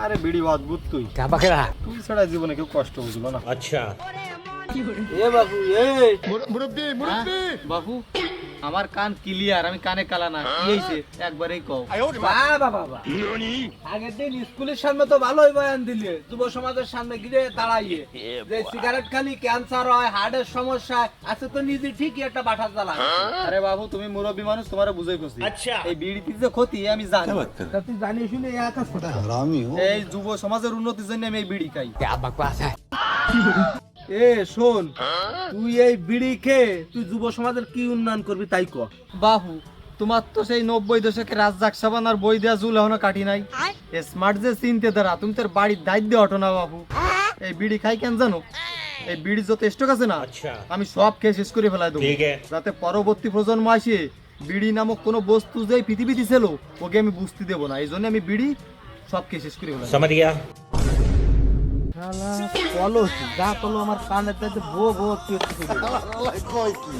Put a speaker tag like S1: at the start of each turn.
S1: আরে বিড়ি অদ্ভুত তুই।
S2: কাপাকেরা
S1: তুই ছাড়া জীবনে কেউ কষ্ট বুঝলো না। আচ্ছা।
S3: এ বাবু এ। মুরব্বি মুরব্বি। হ্যাঁ? বাবু আমার কান ক্লিয়ার আমি কানে কালা না। কি হইছে একবারই কও।
S4: বাবা বাবা আগের দিন স্কুলের সামনে তো ভালোই বয়ান দিলে। যুব সমাজের সামনে গিয়ে দাঁড়াইয়ে। যে সিগারেট খালি ক্যান্সার হয় হার্টের সমস্যা আছে তো নিজে ঠিকই একটা বাটা জ্বালা।
S3: আরে বাবু তুমি মুরব্বী মানুষ তোমার বুঝাই কইছি আচ্ছা। এই বিড়িতে যে ক্ষতি আমি জানি।
S4: তুই জানি শুনে এক কথা
S3: এই যুব সমাজের উন্নতির জন্য আমি এই বিড়ি খাই।
S2: বাকবাস
S4: এ শোন তুই এই বিড়ি খেয়ে তুই যুব সমাজের কি উন্নয়ন করবি তাই ক।
S3: বাবু তোমার তো সেই নব্বই দশকের রাজ্জাক সাবান আর বই দেওয়া জুল এখনও কাটি নাই। স্মার্ট যে চিনতে দ্বারা তুমি তোর বাড়ির দায়িত্ব হটো না বাবু। এই বিড়ি খাই কেন জানো? এই বিড়ি যত স্টক আছে না আমি সব খেয়ে শেষ করে ফেলাই দেবো। যাতে পরবর্তী প্রজন্ম আসে বিড়ি নামক কোনো বস্তু যে পৃথিবীতে ছিল ওকে আমি বুঝতে দেবো না। এই জন্য আমি বিড়ি সব খেয়ে শেষ করে ফেলাই
S5: শালা
S4: কলস যা তোলো আমার কানের দাঁতে বো বো তুই কয় কি?